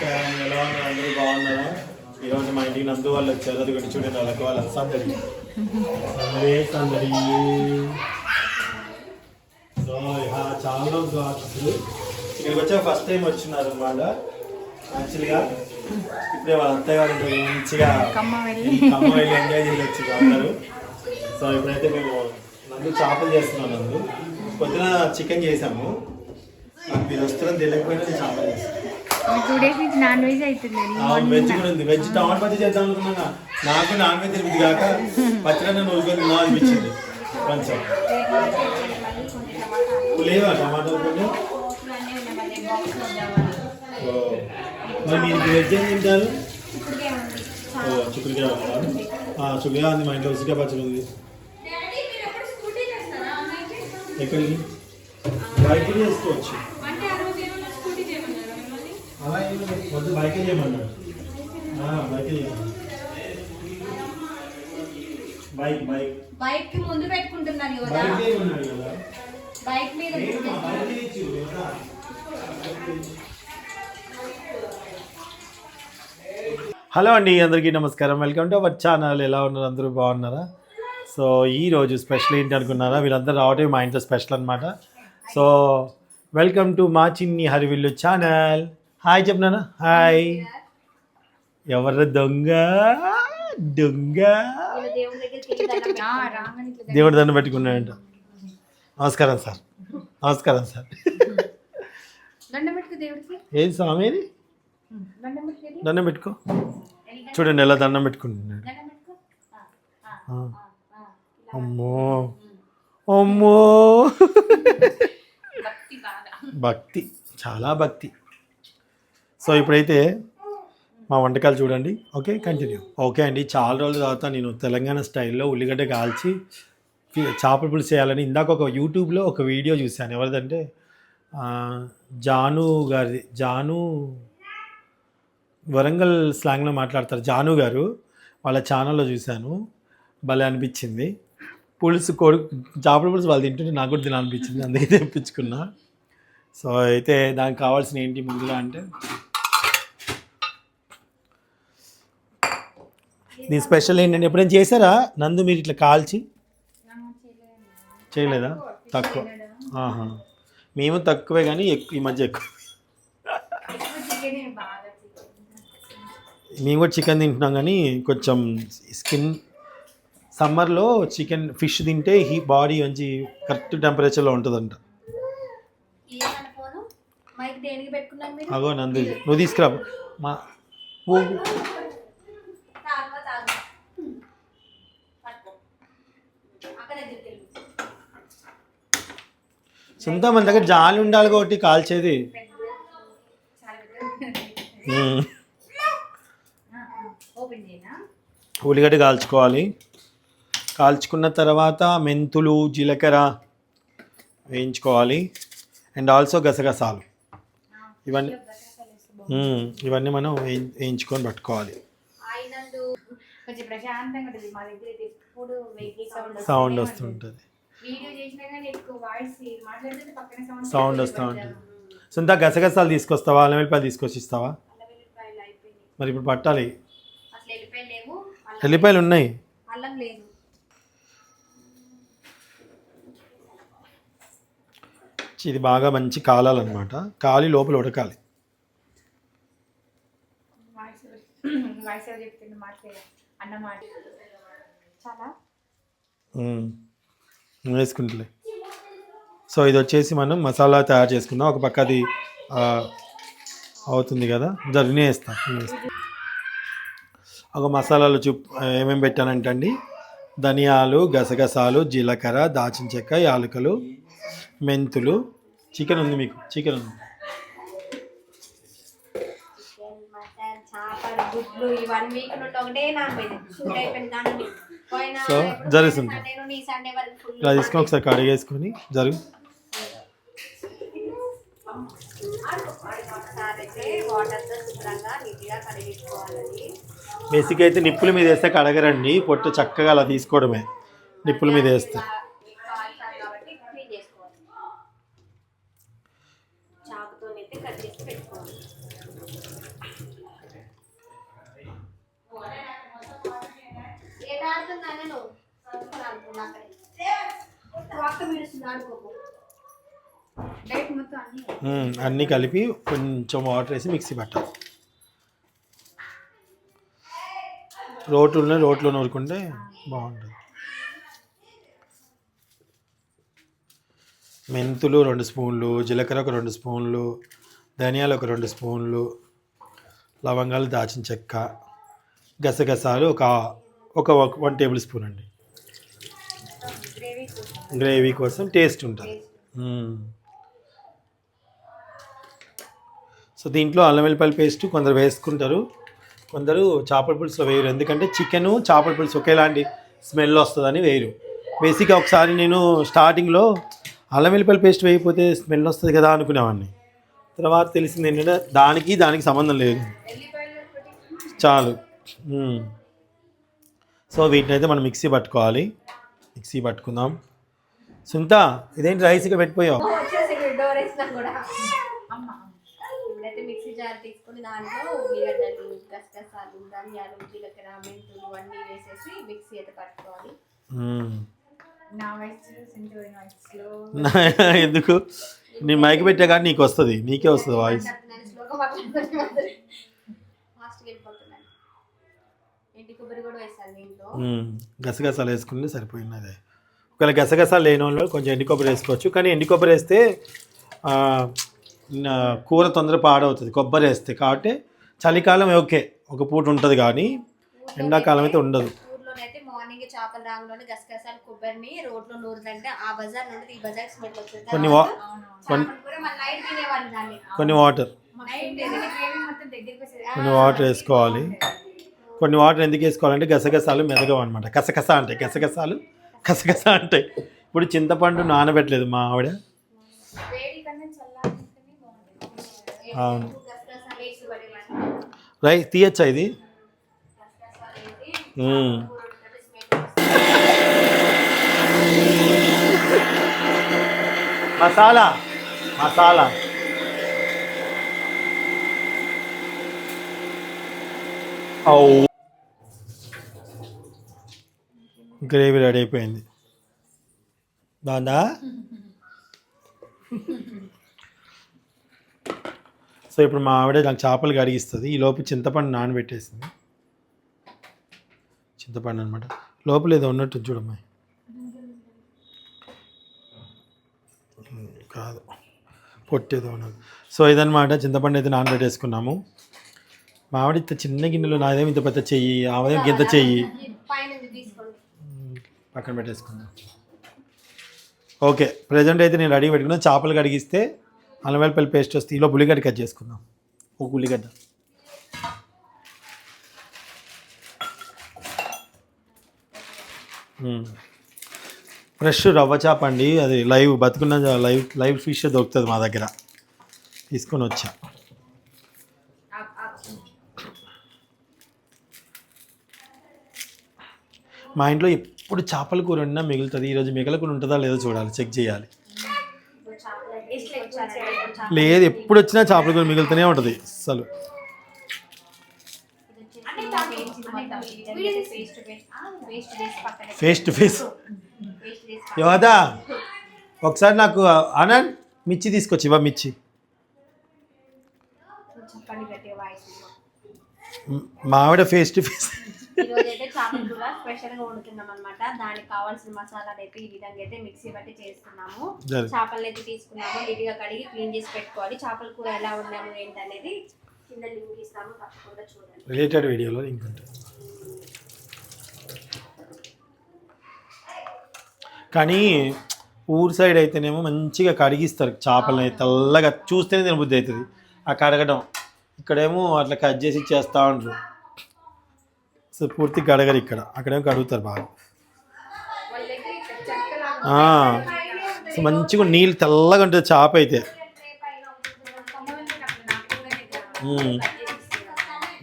నమస్కారం. ఎలా ఉన్నారు? అందరూ బాగున్నారా? ఈరోజు మా ఇంటికి నందు వాళ్ళు వచ్చారు. అది ఒకటి చూడండి వాళ్ళకి వాళ్ళ సందడి. సందడి సందడి. సో చాలా రోజులు అసలు ఇక్కడికి వచ్చాక ఫస్ట్ టైం వచ్చినారు అనమాట యాక్చువల్గా ఇప్పుడే వాళ్ళ అత్తయ్య గారు ఇంటికి మంచిగా వెళ్ళి. అమ్మ వెళ్ళి ఎంజాయ్ చేసి వచ్చి అందరూ. సో ఇప్పుడైతే మేము నందు చేపలు చేస్తున్నాం నందు. పొద్దున చికెన్ చేసాము. మీరు వస్తున్నారని తెలియకపోయినా చేపలు చేస్తాను టూ డేస్ నుంచి నాన్ వెజ్ అవుతుంది వెజ్ కూడా ఉంది. వెజ్ టమాటా పచ్చి చేద్దాం అనుకున్నా నాకు నాన్ వెజ్ తిరుగుతుంది కాక పచ్చడి తిన్నా అనిపించింది. కొంచెం. లేవా టమాటా కొన్ని ఓ. మరి మీరు వెజ్ ఏం తింటారు? ఓ చిక్కుడుకాయ ఉందా చిక్కుడుకాయ ఉంది మా ఇంట్లో ఉసిరికాయ పచ్చడి ఉంది. ఎక్కడికి? బయట చేసుకోవచ్చు. వద్దు బైకే చేయమన్నాడు. బైకే చేయమన్నాడు. Bike bike. బైక్కి ముందు పెట్టుకుంటున్నారు కదా. బైక్ మీద. హలో అండి అందరికీ నమస్కారం. Welcome to our channel. ఎలా ఉన్నారు? అందరూ బాగున్నారా? సో ఈ రోజు స్పెషల్ ఏంటి అనుకున్నారా? వీళ్ళందరూ రావటం మా ఇంట్లో స్పెషల్ అనమాట సో వెల్కమ్ టు మా చిన్ని హరివిల్లు ఛానల్. హాయ్ చెప్పినానా? హాయ్. ఎవరు దొంగ? దొంగ? దేవుడి దండం పెట్టుకున్నాడంట. నమస్కారం సార్. నమస్కారం సార్. ఏది స్వామి ఇది? దండం పెట్టుకో చూడండి ఎలా దండం పెట్టుకుంటున్నాడు. అమ్మో. అమ్మో. భక్తి. చాలా భక్తి. సో ఇప్పుడైతే మా వంటకాలు చూడండి. ఓకే కంటిన్యూ ఓకే అండి చాలా రోజుల తర్వాత నేను తెలంగాణ స్టైల్లో ఉల్లిగడ్డ కాల్చి చేపల పులుసు చేయాలని ఇందాక ఒక యూట్యూబ్లో ఒక వీడియో చూశాను. ఎవరిదంటే జాను గారి జాను వరంగల్ స్లాంగ్లో మాట్లాడతారు జాను గారు. వాళ్ళ ఛానల్లో చూశాను. భలే అనిపించింది. పులుసు కొడుకు చేపల పులుసు వాళ్ళు తింటుంటే నాకు కూడా తినాలనిపించింది. అందుకే తెప్పించుకున్నా. సో అయితే దానికి కావాల్సిన ఏంటి ముందుగా అంటే దీని స్పెషల్ ఏంటంటే ఎప్పుడైనా చేశారా? నందు మీరు ఇట్లా కాల్చి? చేయలేదా? తక్కువ. ఆహా. మేము తక్కువే కానీ ఎక్కువ ఈ మధ్య ఎక్కువ. మేము కూడా చికెన్ తింటున్నాం కానీ కొంచెం స్కిన్ సమ్మర్లో చికెన్ ఫిష్ తింటే హీ బాడీ మంచి కరెక్ట్ టెంపరేచర్లో ఉంటుందంట. అగో నందు నువ్వు తీసుకురా. మా ఓ తాగుమా తాగుమా పట్టుకో అక్కడ దగ్గరికి వెళ్ళు సొంత మన దగ్గర జాలి ఉండాలి కాబట్టి కాల్చేది. ఉల్లిగడ్డ కాల్చుకోవాలి. కాల్చుకున్న తర్వాత మెంతులు జీలకర్ర వేయించుకోవాలి. అండ్ ఆల్సో గసగసాలు. ఇవన్నీ. ఇవన్నీ మనం వేయి- వేయించుకొని పట్టుకోవాలి. సౌండ్ వస్తుంటుంది. వీడియో చేసినా కానీ ఎక్కువ వాయిస్ మాట్లాడుతుంటే పక్కన సౌండ్ సౌండ్ వస్తూ ఉంటుంది. సొంత గసగసాలు తీసుకొస్తావా? అల్లం వెల్లిపాయలు తీసుకొచ్చి ఇస్తావా మరి ఇప్పుడు పట్టాలి. ఎల్లిపాయలు ఉన్నాయి. అల్లం లేదు. ఇది బాగా మంచి కాలాలన్నమాట. కాలి లోపల ఉడకాలి. చాలా. వేసుకుంటలే. సో ఇది వచ్చేసి మనం మసాలా తయారు చేసుకుందాం. ఒక పక్క అది అవుతుంది కదా? దాన్ని వేస్తాం ఒక మసాలాలు చూ ఏమేమి పెట్టానంటే అండి ధనియాలు గసగసాలు జీలకర్ర దాచిన చెక్క యాలకులు మెంతులు. చికెన్ ఉంది మీకు చికెన్ ఉంది. ఇవన్నీ ఒకటే సో జరుగుతుంది. ఇలా తీసుకొని ఒకసారి కడిగేసుకొని జరుగు. బేసిక్ అయితే నిప్పుల మీద వేస్తే కడగరండి. పొట్టు చక్కగా అలా తీసుకోవడమే. నిప్పుల మీద వేస్తే. అన్నీ కలిపి కొంచెం వాటర్ వేసి మిక్సీ పట్టాలి. రోట్లోనే రోట్లో నూరుకుంటే బాగుంటుంది. మెంతులు రెండు స్పూన్లు జీలకర్ర ఒక రెండు స్పూన్లు ధనియాలు ఒక రెండు స్పూన్లు లవంగాలు దాచిన చెక్క గసగసాలు ఒక ఒక వన్ టేబుల్ స్పూన్ అండి. గ్రేవీ కోసం టేస్ట్ ఉంటుంది. మ్మ్. సో దీంట్లో అల్లం వెల్లిపాయల పేస్ట్ కొందరు వేసుకుంటారు. కొందరు చేపల పులుసులో వేయరు. ఎందుకంటే చికెను చేపల పులుసు ఒకేలాంటి స్మెల్ వస్తుందని వేయరు. బేసిక్గా ఒకసారి నేను స్టార్టింగ్లో అల్లం వెల్లిపాయల పేస్ట్ వేయకపోతే స్మెల్ వస్తుంది కదా అనుకునేవాడిని. తర్వాత తెలిసింది ఏంటంటే దానికి దానికి సంబంధం లేదు. చాలు. మ్మ్. సో వీటిని అయితే మనం మిక్సీ పట్టుకోవాలి. మిక్సీ పట్టుకుందాం. సుంత ఇదేంటి రైస్ ఇక పెట్టిపోయావు? వచ్చేసి డోర్ వేసినా కూడా. అమ్మ ఇప్పుడైతే మిక్సీ జార్ తీసుకొని దాంట్లో ఉల్లిగడ్డలు గసగసాలు ధనియాలు జీలకర్ర మెంతులు అన్నీ వేసేసి మిక్సీ అయితే పట్టుకోవాలి. మ్మ్. నా వయసు సెంచురీ వయసులో ఎందుకు? నీ మైక్ పెట్టా కానీ నీకు వస్తుంది. నీకే వస్తుంది వాయిస్. గసగసాలు వేసుకుంటే సరిపోయింది అదే ఒకవేళ గసగసాలు లేని వాళ్ళు కొంచెం ఎండు కొబ్బరి వేసుకోవచ్చు. కానీ ఎండు కొబ్బరి వేస్తే కూర తొందర పాడవుతుంది. కొబ్బరి వేస్తే కాబట్టి చలికాలం ఓకే ఒక పూట ఉంటుంది కానీ ఎండాకాలం అయితే ఉండదు. ఊర్లోనైతే మార్నింగ్ చేపల రాంగ్లోనే గసగసాలు కొబ్బరిని రోడ్లో నూరుదంటే ఆ బజార్ నుండి ఈ బజార్ స్మెల్ వస్తుంది. కొన్ని వా కొన్ని వాటర్. కొన్ని వాటర్ వేసుకోవాలి. కొన్ని వాటర్ ఎందుకు వేసుకోవాలంటే గసగసాలు మెదగవు అనమాట కసకస అంటాయి గసగసాలు కసకస అంటాయి. ఇప్పుడు చింతపండు నానబెట్టలేదు మా ఆవిడ. అవును. రై తీయచ్చా ఇది? మసాలా మసాలా. ఔ. గ్రేవీ రెడీ అయిపోయింది. బాగుందా? సో ఇప్పుడు మా ఆవిడ నాకు చేపలు కడిగిస్తుంది. ఈ లోపు చింతపండు నానబెట్టేసింది. చింతపండు అనమాట లోపల ఏదో ఉన్నట్టు చూడమ్మాయి కాదు. పొట్టేదో ఉన్నది. సో ఇదన్నమాట చింతపండు అయితే నానబెట్టేసుకున్నాము. మామిడి ఇంత చిన్న గిన్నెలో నాదేమి ఇంత పెద్ద చెయ్యి ఆమెదేం గింత చెయ్యి. పక్కన పెట్టేసుకుందాం. ఓకే ప్రజెంట్ అయితే నేను రెడీ పెట్టుకున్నా. చేపలు కడిగిస్తే అల్లం పేస్ట్ వస్తే ఈలో ఉల్లిగడ్డ కట్ చేసుకుందాం. ఒక ఉల్లిగడ్డ. ఫ్రెష్ రవ్వ చేప అండి. అది లైవ్ బతుకున్న లైవ్ లైవ్ ఫిష్ దొరుకుతుంది మా దగ్గర. తీసుకొని వచ్చా. మా ఇంట్లో ఎప్పుడు చేపల కూర ఉన్నా మిగులుతుంది. ఈరోజు మిగలకుండా ఉంటుందా లేదో చూడాలి. చెక్ చేయాలి. లేదు ఎప్పుడు వచ్చినా చేపల కూర మిగులుతూనే ఉంటుంది. అసలు ఫేస్ టు ఫేస్ యోదా ఒకసారి నాకు ఆనంద్ మిర్చి తీసుకొచ్చి ఇవ్వ మిర్చి. మా ఆవిడ ఫేస్ టు ఫేస్ ఈరోజు అయితే చేపల కూర స్పెషల్గా వండుతున్నాం అనమాట దానికి కావాల్సిన మసాలాలు అయితే ఈ విధంగా అయితే మిక్సీ బట్టి చేస్తున్నాము. చేపలు అయితే తీసుకున్నాము. నీట్గా కడిగి క్లీన్ చేసి పెట్టుకోవాలి. చేపల కూర ఎలా ఏంటి అనేది కింద లింక్ ఇస్తాము తప్పకుండా చూడండి. రిలేటెడ్ వీడియోలో లింక్ ఉంటుంది. కానీ ఊరు సైడ్ అయితేనేమో మంచిగా కడిగిస్తారు చేపలని తెల్లగా చూస్తేనే తినబుద్ధి అవుతుంది. ఆ కడగడం ఇక్కడేమో అట్లా కట్ చేసి చేస్తూ ఉంటారు. సో పూర్తి కడగరు ఇక్కడ. అక్కడేమో కడుగుతారు బాగా. సో మంచిగా నీళ్ళు తెల్లగా ఉంటుంది చేప అయితే.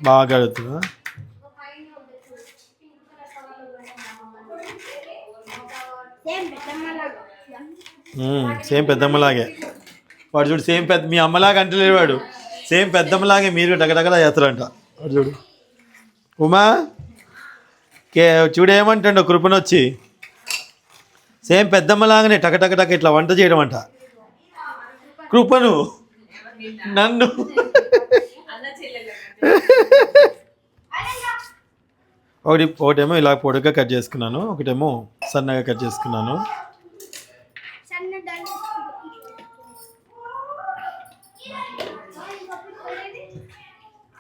బాగా కడుగుతుందా సేమ్ పెద్దమ్మలాగే. వాడు చూడు సేమ్ పెద్ద మీ అమ్మలాగా అంటలేడు వాడు. సేమ్ పెద్దమ్మలాగే మీరు డగడగలా చేస్తారంట. వాడు చూడు. ఉమా? కే చూడేమంటాడు కృపనొచ్చి. సేమ్ పెద్దమ్మలాగానే టక టక టక ఇట్లా వంట చేయడం అంట కృపను నన్ను ఒకటి ఒకటేమో ఇలా పొడుగ్గా కట్ చేసుకున్నాను. ఒకటేమో సన్నగా కట్ చేసుకున్నాను.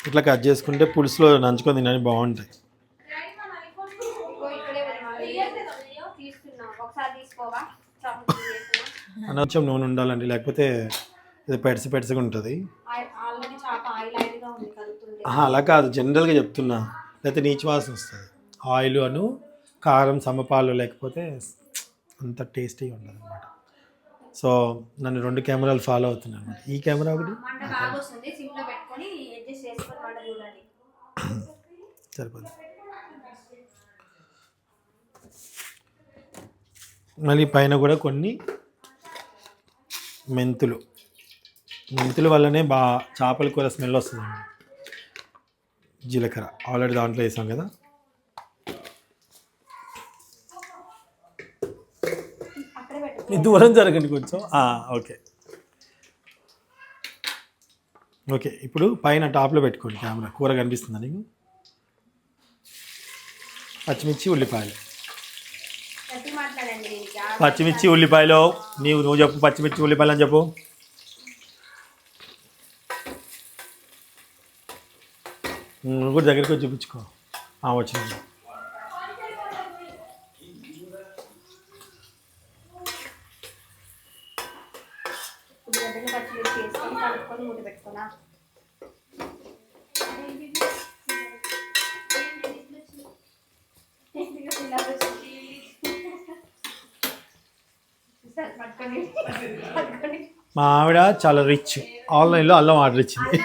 ఇట్లా కట్ చేసుకుంటే పులుసులో నంచుకొని తినని బాగుంటాయి ఇగో ఇక్కడే ఉన్నాయి. తీస్తున్నా ఒకసారి తీసుకోవా చాకు చేస్తున్నా కొంచెం నూనె ఉండాలండి లేకపోతే ఇది పెడసి పెడసగా ఉంటుంది. అలా కాదు జనరల్గా చెప్తున్నా. లేకపోతే నీచు వాసన వస్తుంది. ఆయిల్ అను కారం సమపాలు లేకపోతే అంత టేస్టీగా ఉండదు అనమాట సో నన్ను రెండు కెమెరాలు ఫాలో అవుతున్నాను అనమాట ఈ కెమెరా ఒకటి? సరిపోతుంది మళ్ళీ పైన కూడా కొన్ని మెంతులు. మెంతుల వల్లనే బా చేపల కూర స్మెల్ వస్తుందండి జీలకర్ర. ఆల్రెడీ దాంట్లో వేసాం కదా. దూరం జరగండి కొంచెం. ఓకే. ఓకే ఇప్పుడు పైన టాప్లో పెట్టుకోండి కెమెరా. కూర కనిపిస్తుందా నీకు? పచ్చిమిర్చి ఉల్లిపాయలు. పచ్చిమిర్చి ఉల్లిపాయలు నీవు నువ్వు చెప్పు పచ్చిమిర్చి ఉల్లిపాయలు అని చెప్పు. నువ్వు కూడా దగ్గరికి వచ్చి చూపించుకో. ఆ, వచ్చింది. పచ్చిమిర్చి వేసుకొని కలుపుకొని మూట పెట్టుకోనా? మా ఆవిడ చాలా రిచ్ ఆన్లైన్లో అల్లం ఆర్డర్ ఇచ్చింది.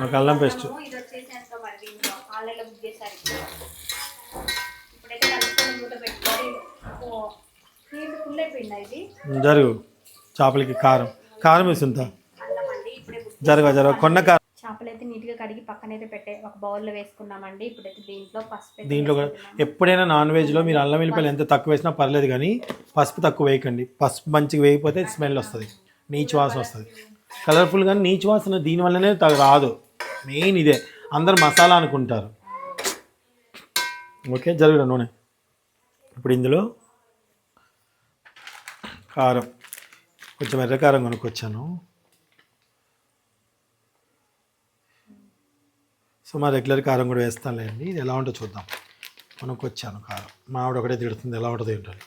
నాకు అల్లం పేస్ట్ జరుగు. చేపలకి కారం. కారం ఇప్పుడే బుక్ జరగ జరగ. కొన్న కారం. చేపలు అయితే నీట్గా కడిగి పక్కనైతే పెట్టే ఒక బౌల్లో వేసుకున్నామండి. ఇప్పుడైతే దీంట్లో పసుపు దీంట్లో. ఎప్పుడైనా నాన్ వెజ్లో మీరు అల్లం వెల్లిపాయలు ఎంత తక్కువ వేసినా పర్లేదు కానీ పసుపు తక్కువ వేయకండి. పసుపు మంచిగా వేయకపోతే స్మెల్ వస్తుంది. నీచు వాసన వస్తుంది. కలర్ఫుల్ కానీ నీచు వాసన దీనివల్లనే రాదు. మెయిన్ ఇదే. అందరు మసాలా అనుకుంటారు. ఓకే జరుగుతుంది నూనె. ఇప్పుడు ఇందులో కారం. కొంచెం ఎర్ర కారం కొనుక్కొచ్చాను. సో మా రెగ్యులర్ కారం కూడా వేస్తానులేండి. ఇది ఎలా ఉంటుందో చూద్దాం. కొనుక్కొచ్చాను కారం. మా ఆవిడ ఒకటే తిడుతుంది ఎలా ఉంటుందో ఏంటో అని.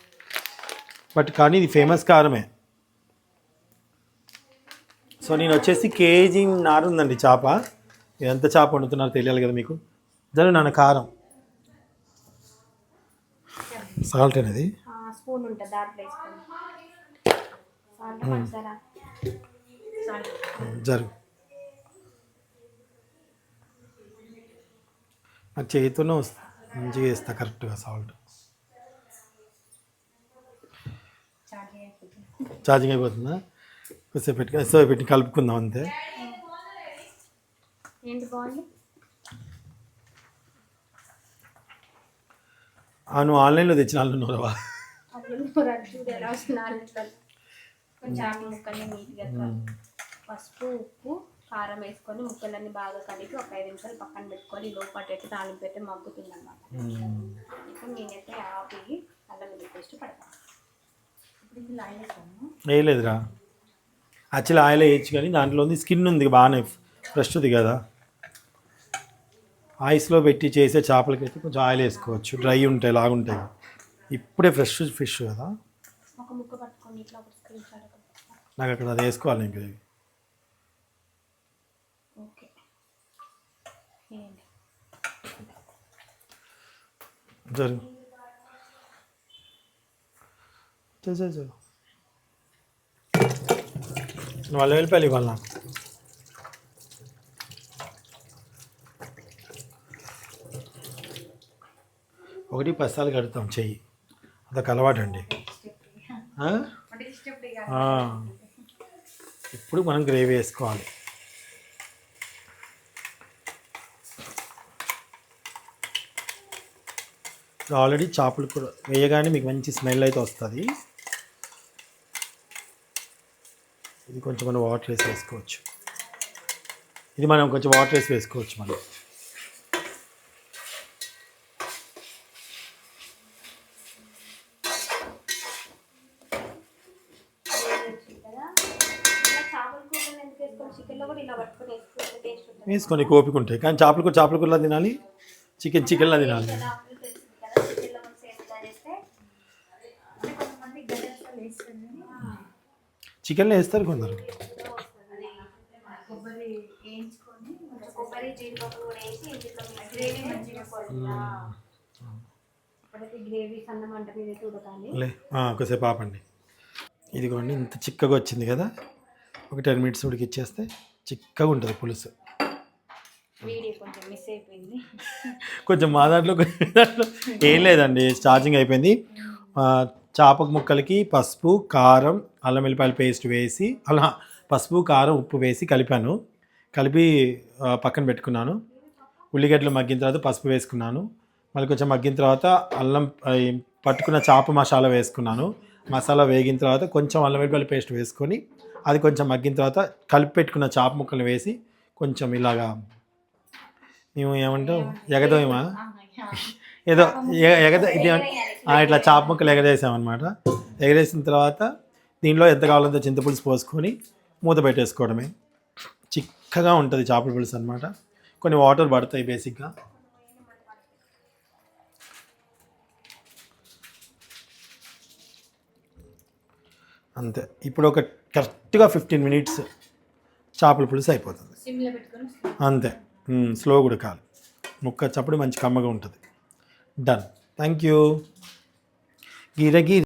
బట్ కానీ ఇది ఫేమస్ కారమే. సో నేను వచ్చేసి కేజీ నారు ఉందండి చేప. ఎంత చేప వండుతున్నారో తెలియాలి కదా మీకు. దాని నాన్న కారం. సాల్ట్ అనేది? జరుగు. నాకు చేతితోనే వస్తా. మంచిగా వేస్తా కరెక్ట్గా సాల్ట్. ఛార్జింగ్ అయిపోతుందా? కొద్దిసేపు పెట్టి కొద్దిసేపు పెట్టి కలుపుకుందాం అంతే. నువ్వు ఆన్లైన్లో తెచ్చిన వాళ్ళు నీట్గా పసుపు ఉప్పు కారం వేసుకొని ముక్కలన్నీ బాగా కలిపి ఒక ఐదు నిమిషాలు పక్కన పెట్టుకొని లోపల అయితే తాలింపు పెట్టి మగ్గుతుంది అనమాట ఇప్పుడు నేనైతే ఆపి అల్లం వెల్లుల్లి పేస్ట్ పడతాను. ఇప్పుడు ఆయిల్ వేయలేదురా. యాక్చువల్లీ ఆయిల్ వేయచ్చు కానీ దాంట్లో ఉంది స్కిన్ ఉంది బాగానే ఫ్రెష్ది కదా. ఐస్లో పెట్టి చేసే చేపలకైతే కొంచెం ఆయిల్ వేసుకోవచ్చు. డ్రై ఉంటాయి లాగుంటాయి ఇప్పుడే ఫ్రెష్ ఫిష్ కదా. నాకు అక్కడ అది వేసుకోవాలి ఇంక ఇది. ఓకే వేయండి జరుగు చూ చూ చూ వాళ్ళ వెళ్ళిపోయాలి ఇవాళ నాకు ఒకటి పసాలు కడతాం చెయ్యి. అదొక అలవాటు అండి. ఇప్పుడు మనం గ్రేవీ వేసుకోవాలి. ఆల్రెడీ చేపలు కూడా వేయగానే మీకు మంచి స్మెల్ అయితే వస్తుంది. ఇది కొంచెం మనం వాటర్ వేసి వేసుకోవచ్చు. ఇది మనం కొంచెం వాటర్ వేసి వేసుకోవచ్చు మనం. వేసుకొని కోపిక ఉంటాయి కానీ చేపలు కూడా చేపల కూడా తినాలి. చికెన్ చికెన్లా తినాలి కదా అప్పుడు తెలుస్తుంది కదా చికెన్లో మనం సేఫ్గా చేస్తే అంటే కొంతమంది గడ్డలు వేస్తుంది చికెన్లో వేస్తారు కొందరు కొబ్బరి వేయించుకొని కొంచెం కొబ్బరి జీడిపప్పు కూడా వేసి ఇంటిలో గ్రేవీ మంచిగా పడుతుంది ఇప్పుడైతే గ్రేవీ సన్న మంట మీద అయితే ఉడకాలి లే ఆ, ఒకసేపు ఆపండి. ఇదిగోండి ఇంత చిక్కగా వచ్చింది కదా. ఒక టెన్ మినిట్స్ ఉడికిచ్చేస్తే చిక్కగా ఉంటుంది పులుసు. కొంచెం మా దాంట్లో ఏం లేదండి ఛార్జింగ్ అయిపోయింది. చేప ముక్కలకి పసుపు కారం అల్లం వెల్లిపాయల పేస్ట్ వేసి అలా పసుపు కారం ఉప్పు వేసి కలిపాను. కలిపి పక్కన పెట్టుకున్నాను. ఉల్లిగడ్డలు మగ్గిన తర్వాత పసుపు వేసుకున్నాను. మళ్ళీ కొంచెం మగ్గిన తర్వాత అల్లం పట్టుకున్న చేప మసాలా వేసుకున్నాను. మసాలా వేగిన తర్వాత కొంచెం అల్లం వెల్లిపాయల పేస్ట్ వేసుకొని అది కొంచెం మగ్గిన తర్వాత కలిపి పెట్టుకున్న చేప ముక్కలు వేసి కొంచెం ఇలాగా మేము ఏమంటాం? ఎగదోయమా? ఏదో ఎగద ఇది ఇట్లా చాప ముక్కలు ఎగరేసామన్నమాట. ఎగరేసిన తర్వాత దీనిలో ఎంత కావాలంత చింతపులుసు పోసుకొని మూత పెట్టేసుకోవడమే. చిక్కగా ఉంటుంది చేపల పులుసు అనమాట కొన్ని వాటర్ పడతాయి బేసిక్గా. అంతే. ఇప్పుడు ఒక కరెక్ట్గా ఫిఫ్టీన్ మినిట్స్ చేపల పులుసు అయిపోతుంది. అంతే. స్లో ఉడకాలి ముక్క చప్పుడు మంచి కమ్మగా ఉంటుంది. done. Thank you. Gira gira